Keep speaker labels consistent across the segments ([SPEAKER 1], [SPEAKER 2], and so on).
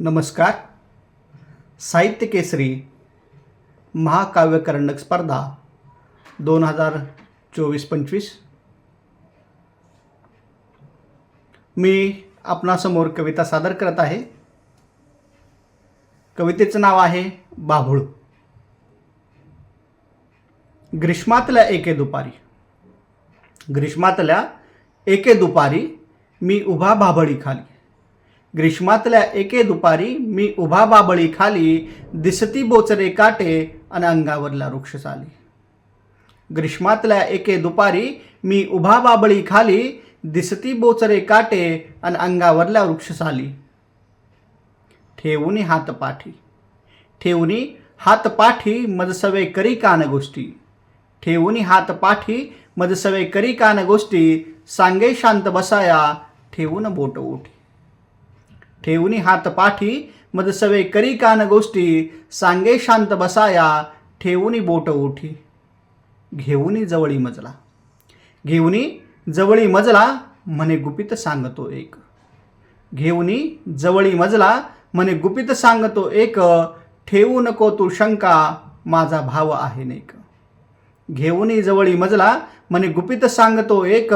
[SPEAKER 1] नमस्कार. साहित्य केसरी महाकाव्य करंडक स्पर्धा दोन हजार चोवीस पंचवीस. मी आपणासमोर कविता सादर करत आहे. कवितेचं नाव आहे बाभूळ. ग्रीष्मातल्या एके दुपारी. ग्रीष्मातल्या एके दुपारी मी उभा बाभळी खाली ग्रीष्मातल्या एके दुपारी मी उभा बाबळी खाली दिसती बोचरे काटे आणि अंगावरला वृक्ष चाली. ग्रीष्मातल्या एके दुपारी मी उभा बाबळी खाली दिसती बोचरे काटे आणि अंगावरल्या वृक्ष चाली. ठेवूनी हातपाठी ठेवूनी हातपाठी मज सवे करी कान गोष्टी. ठेवूनी हातपाठी मज सवे करी कान गोष्टी. सांगे शांत बसाया ठेवून बोट ओठी ठेवूनी हात पाठी मद सवे करी कान गोष्टी सांगे शांत बसाया ठेवूनी बोट ओठी घेऊनी जवळी मजला. घेऊनी जवळी मजला म्हणे गुपित सांगतो एक. घेऊनी जवळी मजला म्हणे गुपित सांगतो एक ठेवू नको तू शंका माझा भाव आहे नेक. घेऊनी जवळी मजला म्हणे गुपित सांगतो एक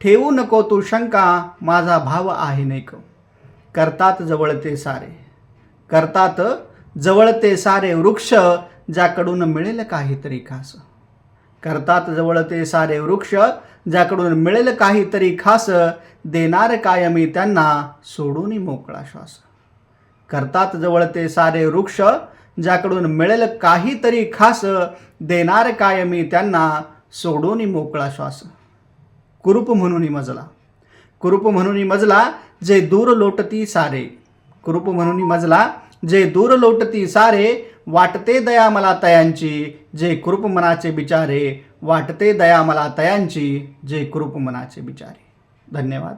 [SPEAKER 1] ठेवू नको तू शंका माझा भाव आहे नेक. करतात जवळते सारे. करतात जवळते सारे वृक्ष ज्याकडून मिळेल काहीतरी खास. करतात जवळते सारे वृक्ष ज्याकडून मिळेल काहीतरी खास देणार कायमी त्यांना सोडून मोकळा श्वास. करतात जवळते सारे वृक्ष ज्याकडून मिळेल काहीतरी खास देणार कायमी त्यांना सोडून मोकळा श्वास. कुरूप म्हणून मजला. कुरूप म्हणून मजला जे दूर लोटती सारे. कुरूप म्हणून मजला जे दूर लोटती सारे. वाटते दया मला तयांची जे कृप मनाचे बिचारे. वाटते दया मला तयांची जे कृप मनाचे बिचारे. धन्यवाद.